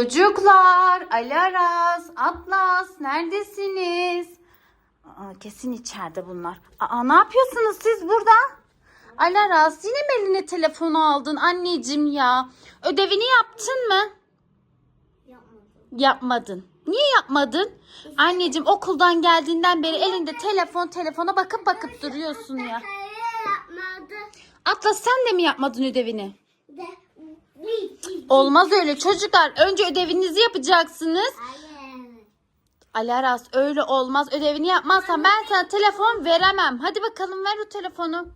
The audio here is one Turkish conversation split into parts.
Çocuklar, Alaras, Atlas neredesiniz? Aa, kesin içeride bunlar. Aa, ne yapıyorsunuz siz burada? Alaras yine mi eline telefonu aldın anneciğim ya? Ödevini yaptın mı? Yapmadım. Yapmadın. Niye yapmadın? Anneciğim okuldan geldiğinden beri elinde telefon telefona bakıp bakıp duruyorsun ya. Atlas sen de mi yapmadın ödevini? Olmaz öyle çocuklar. Önce ödevinizi yapacaksınız. Hayır. Alaras öyle olmaz. Ödevini yapmazsan ben sana telefon veremem. Hadi bakalım ver o telefonu.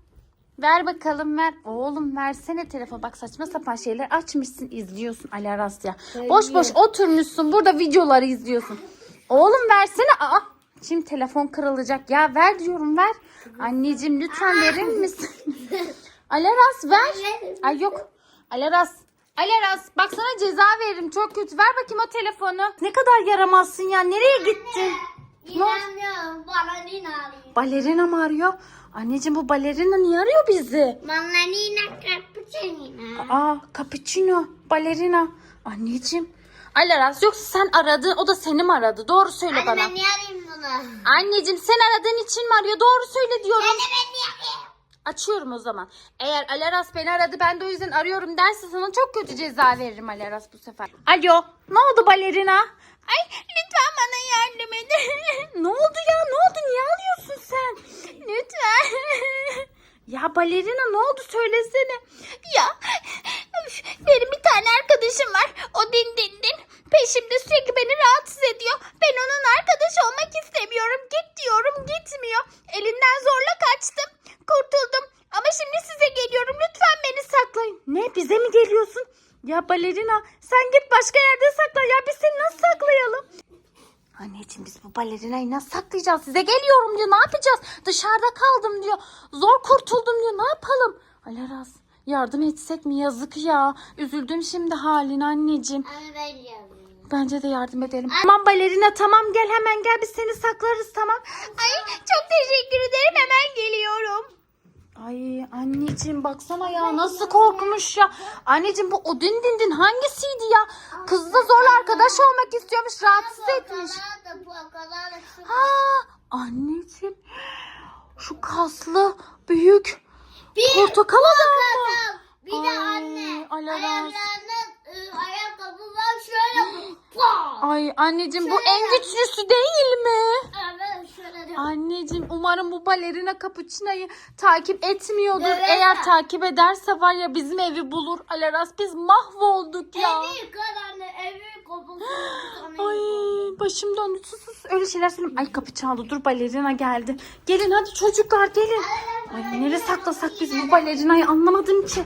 Ver bakalım ver. Oğlum versene telefon. Bak saçma sapan şeyler açmışsın izliyorsun Alaras ya. Boş boş oturmuşsun burada videoları izliyorsun. Oğlum versene. Aa, şimdi telefon kırılacak. Ya ver diyorum ver. Anneciğim lütfen verir misin? Alaras ver. Ay yok. Alaras. Alaras bak sana ceza veririm çok kötü. Ver bakayım o telefonu. Ne kadar yaramazsın ya. Nereye gittin? İnanmıyorum. Ballerina arıyor. Balerina mı arıyor? Anneciğim bu balerina niye arıyor bizi? Ballerina cappuccino. Aa cappuccino balerina. Anneciğim. Alaras yoksa sen aradın o da seni mi aradı? Doğru söyle Anne bana. ben niye arayayım bunu? Anneciğim sen aradığın için mi arıyor? Doğru söyle diyorum. Anne ben niye? Açıyorum o zaman. Eğer Alaras beni aradı ben de o yüzden arıyorum derse sana çok kötü ceza veririm Alaras bu sefer. Alo ne oldu balerina? Ay lütfen bana yardım edin. ne oldu ya ne oldu niye ağlıyorsun sen? Lütfen. ya balerina ne oldu söylesene. Ya üf, benim bir tane arkadaşım var. O din din din. Peşimde sürekli beni rahatsız ediyor. Ben onun arkadaş olmak istemiyorum. Git diyorum gitmiyor. Elinden zorla kaçtım. Kurtuldum. Ama şimdi size geliyorum. Lütfen beni saklayın. Ne bize mi geliyorsun? Ya balerina sen git başka yerde sakla. Ya biz seni nasıl saklayalım? Anneciğim biz bu balerinayı nasıl saklayacağız? Size geliyorum diyor. Ne yapacağız? Dışarıda kaldım diyor. Zor kurtuldum diyor. Ne yapalım? Alaraz yardım etsek mi? Yazık ya. Üzüldüm şimdi haline anneciğim. Anne ben. Bence de yardım edelim. Tamam balerina tamam gel hemen gel biz seni saklarız tamam. Ay çok teşekkür ederim hemen geliyorum. Ay anneciğim baksana ya nasıl korkmuş ya. Anneciğim bu Odin Dindin hangisiydi ya? Kızla zorla arkadaş olmak istiyormuş rahatsız etmiş. da da. Ha anneciğim şu kaslı büyük Bir portakal adam. Bir de Ay, anne. Ayakkabı var şöyle. Ay anneciğim bu en güçlüsü değil mi? Evet şöyle de. Anneciğim umarım bu balerina Capuchino'yu takip etmiyordur. Evet. Eğer takip ederse var ya bizim evi bulur. Alaras biz mahvolduk ya. Evi kır anne evi kopulsun. Ay başım döndü sus sus öyle şeyler söyleme. Ay kapı çaldı dur balerina geldi. Gelin hadi çocuklar gelin. Ay nereye saklasak biz bu balerinayı anlamadım ki.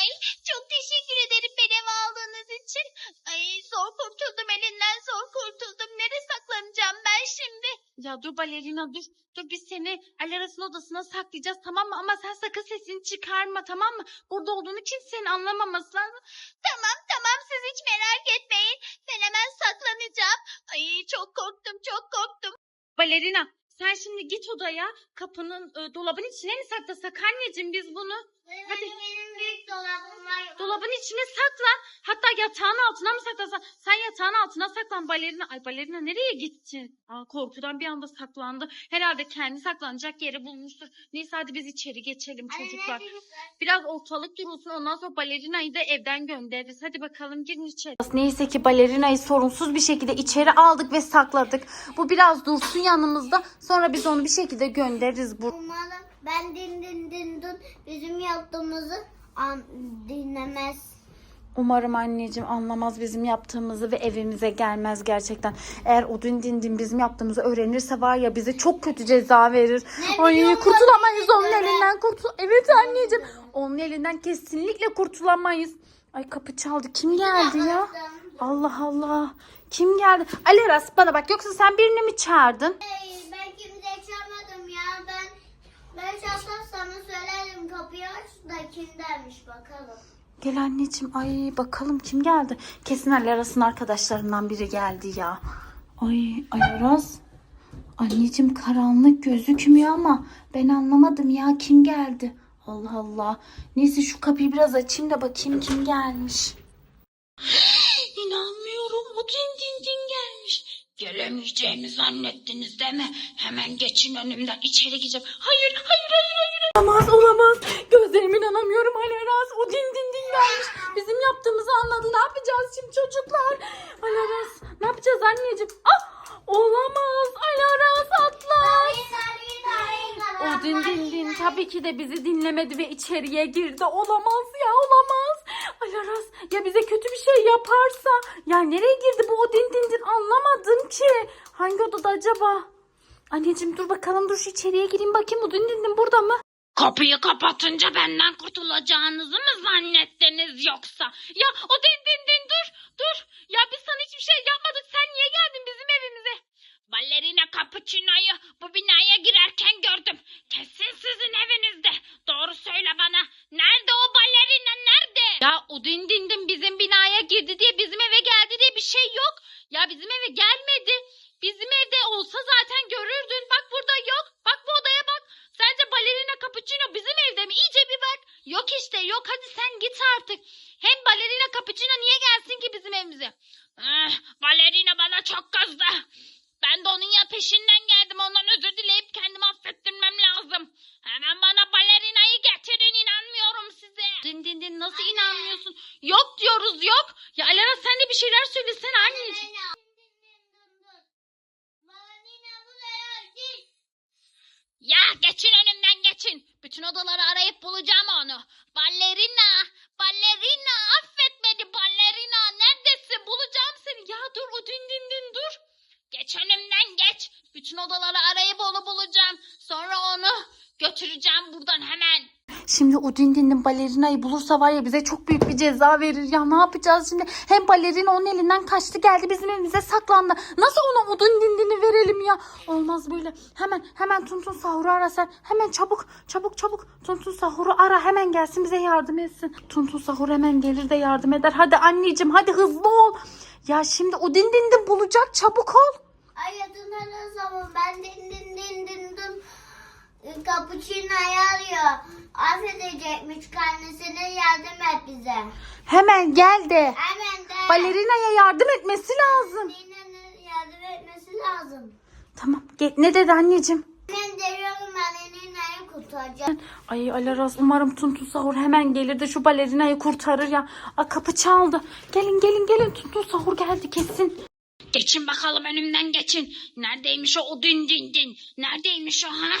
Ay çok teşekkür ederim beni eve aldığınız için. Ay zor kurtuldum elinden zor kurtuldum. Nereye saklanacağım ben şimdi? Ya dur balerina dur. Dur biz seni Alaras'ın odasına saklayacağız tamam mı? Ama sen sakın sesini çıkarma tamam mı? Burada olduğunu kimsenin anlamaması lazım. Tamam tamam siz hiç merak etmeyin. Ben hemen saklanacağım. Ay çok korktum çok korktum. Balerina sen şimdi git odaya kapının e, dolabın içine mi saklasak anneciğim biz bunu? Hadi. Benim büyük var. Dolabın içine sakla. Hatta yatağın altına mı saklasan? Sen yatağın altına saklan balerina. Ay balerina nereye gitti? Aa, korkudan bir anda saklandı. Herhalde kendi saklanacak yeri bulmuştur. Neyse hadi biz içeri geçelim çocuklar. Biraz ortalık durulsun ondan sonra balerinayı da evden göndeririz. Hadi bakalım girin içeri. Neyse ki balerinayı sorunsuz bir şekilde içeri aldık ve sakladık. Bu biraz dursun yanımızda. Sonra biz onu bir şekilde göndeririz. Bu Umarım ben din din din din bizim yaptığımızı an, dinlemez. Umarım anneciğim anlamaz bizim yaptığımızı ve evimize gelmez gerçekten. Eğer o din din din bizim yaptığımızı öğrenirse var ya bize çok kötü ceza verir. Ay biliyor kurtulamayız onun olabilir. elinden kurtul. Evet anneciğim onun elinden kesinlikle kurtulamayız. Ay kapı çaldı. Kim geldi ya? Allah Allah. Kim geldi? Alaras bana bak yoksa sen birini mi çağırdın? Hey, ben kimseyi çağırmadım ya. Ben ben çalsam sana söylerim kapıyı aç da kimdenmiş bakalım. Gel anneciğim. Ay bakalım kim geldi? Kesin Alaras'ın arkadaşlarından biri geldi ya. Ay Alaras. Anneciğim karanlık gözükmüyor ama ben anlamadım ya kim geldi? Allah Allah. Neyse şu kapıyı biraz açayım da bakayım kim gelmiş. İnan göremeyeceğimi zannettiniz değil mi? Hemen geçin önümden içeri gireceğim. Hayır, hayır, hayır, hayır. Olamaz, olamaz. Gözlerime inanamıyorum Alaraz. O din din din gelmiş. Bizim yaptığımızı anladı. Ne yapacağız şimdi çocuklar? Alaraz, ne yapacağız anneciğim? Ah, olamaz. Alaraz atlas. O din din din tabii ki de bizi dinlemedi ve içeriye girdi. Olamaz ya olamaz. Alaraz ya bize kötü bir şey yaparsa. Ya nereye girdi bu o din din din anlamadım ki. Hangi odada acaba? Anneciğim dur bakalım dur şu içeriye gireyim bakayım o din din din burada mı? Kapıyı kapatınca benden kurtulacağınızı mı zannettiniz yoksa? Ya o din din din dur dur. Ya biz sana hiçbir şey yapmadık. Sen niye geldin bizim evimize? Ballerina Cappuccino'yu bu binaya girerken gördüm. Kesin sizin evinizde. Doğru söyle bana. Nerede o ballerina nerede? Ya o din din din bizim binaya girdi diye bizim eve geldi diye bir şey yok. Ya bizim eve gelmedi. Bizim evde olsa zaten görürdün. Bak burada yok. Bak bu odaya bak. Sence balerina cappuccino bizim evde mi? İyice bir bak. Yok işte yok. Hadi sen git artık. Hem balerina cappuccino niye gelsin ki bizim evimize? Ah, balerina bana çok kızdı. Ben de onun ya peşinden geldim. Ondan özür dileyip kendimi affettirmem lazım. Hemen bana balerinayı getirin. inanmıyorum size. Din din din nasıl inanmıyorsun? Yok diyoruz yok. Ya Alara sen de bir şeyler söylesene anneciğim. Ya geçin önümden geçin. Bütün odaları arayıp bulacağım onu. Ballerina, ballerina affet beni ballerina. Neredesin? Bulacağım seni. Ya dur o din din din dur. Geç önümden geç. Bütün odaları arayıp onu bulacağım. Sonra onu götüreceğim buradan hemen. Şimdi o dindinin balerinayı bulursa var ya bize çok büyük bir ceza verir ya. Ne yapacağız şimdi? Hem balerina onun elinden kaçtı geldi bizim evimize saklandı. Nasıl ona o dindini verelim ya? Olmaz böyle. Hemen hemen Tuntun Sahur'u ara sen. Hemen çabuk çabuk çabuk. Tuntun Sahur'u ara hemen gelsin bize yardım etsin. Tuntun Sahur hemen gelir de yardım eder. Hadi anneciğim hadi hızlı ol. Ya şimdi o dindini bulacak çabuk ol. Ay yatın zaman ben din din din din din Cappuccino'yu arıyor. Affedecekmiş kendisine yardım et bize. Hemen gel de. Hemen de. Balerinaya yardım etmesi lazım. Nina'nın yardım etmesi lazım. Tamam. Ge- ne dedi anneciğim? Ben geliyorum ben Nina'yı kurtaracağım. Ay Alaraz umarım Tuntun Sahur hemen gelir de şu balerinayı kurtarır ya. Aa, kapı çaldı. Gelin gelin gelin Tuntun Sahur geldi kesin. Geçin bakalım önümden geçin. Neredeymiş o, o din din? Neredeymiş o ha?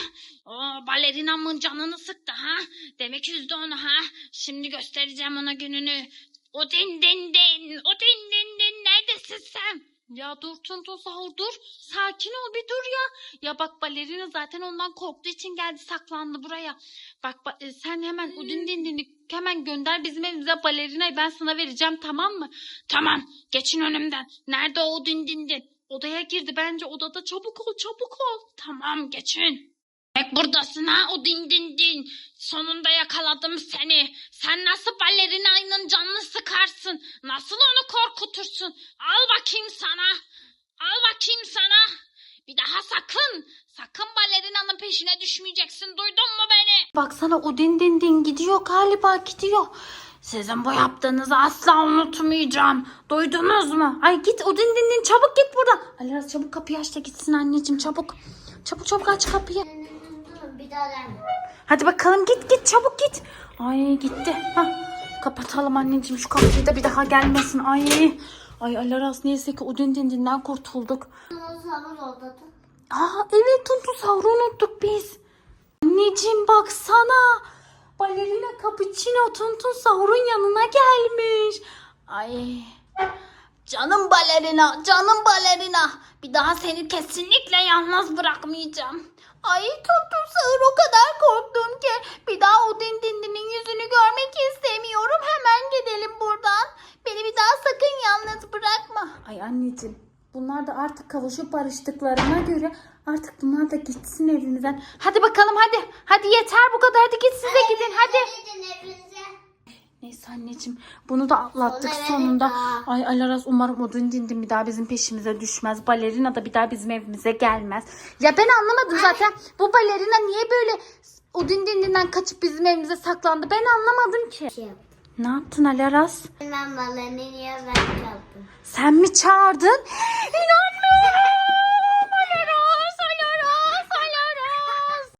O balerinamın canını sıktı ha? Demek üzdü onu ha? Şimdi göstereceğim ona gününü. O din din din. O din din din. Neredesin sen? Ya dur Tuntun Sahur dur. Sakin ol bir dur ya. Ya bak balerina zaten ondan korktuğu için geldi saklandı buraya. Bak ba- e, sen hemen o din din dini hemen gönder bizim evimize balerinayı ben sana vereceğim tamam mı? Tamam geçin önümden. Nerede o din din din? Odaya girdi bence odada çabuk ol çabuk ol. Tamam geçin. Demek buradasın ha o din din din. Sonunda yakaladım seni. Sen nasıl balerinayının canını sıkarsın? Nasıl onu korkutursun? Al bakayım sana. Al bakayım sana. Bir daha sakın, sakın balerinanın peşine düşmeyeceksin. Duydun mu beni? Baksana o din din din gidiyor galiba gidiyor. Sizin bu yaptığınızı asla unutmayacağım. Duydunuz mu? Ay git o din din din çabuk git buradan. Aliraz çabuk kapıyı aç da gitsin anneciğim çabuk. Çabuk çabuk aç kapıyı. Bir daha. Hadi bakalım git git çabuk git. Ay gitti. Hah. Kapatalım anneciğim şu kapıyı da bir daha gelmesin. Ay. Ay Alaraz neyse ki o din din dinden kurtulduk. Aa evet Tuntu Savr'u unuttuk biz. Anneciğim baksana. Balerina Cappuccino Tuntun Savr'un yanına gelmiş. Ay. Canım balerina, canım balerina. Bir daha seni kesinlikle yalnız bırakmayacağım. Ay Tuntun Sahur o kadar korktum ki. Bir daha o din din dinin yüzünü görmek istemiyorum. Hemen gidelim buradan. Beni bir daha sakın yalnız bırakma. Ay anneciğim bunlar da artık kavuşup barıştıklarına göre artık bunlar da gitsin evimizden. Hadi bakalım hadi. Hadi yeter bu kadar. Hadi git siz de gidin hadi. Gidin evinize. Neyse anneciğim bunu da atlattık Sonra sonunda. Ay Alaraz umarım o din din din bir daha bizim peşimize düşmez. Balerina da bir daha bizim evimize gelmez. Ya ben anlamadım zaten bu balerina niye böyle o din din dinden kaçıp bizim evimize saklandı. Ben anlamadım ki. Şey yaptım. Ne yaptın Alaraz? Ben baleniye ben çaldım. Sen mi çağırdın? İnan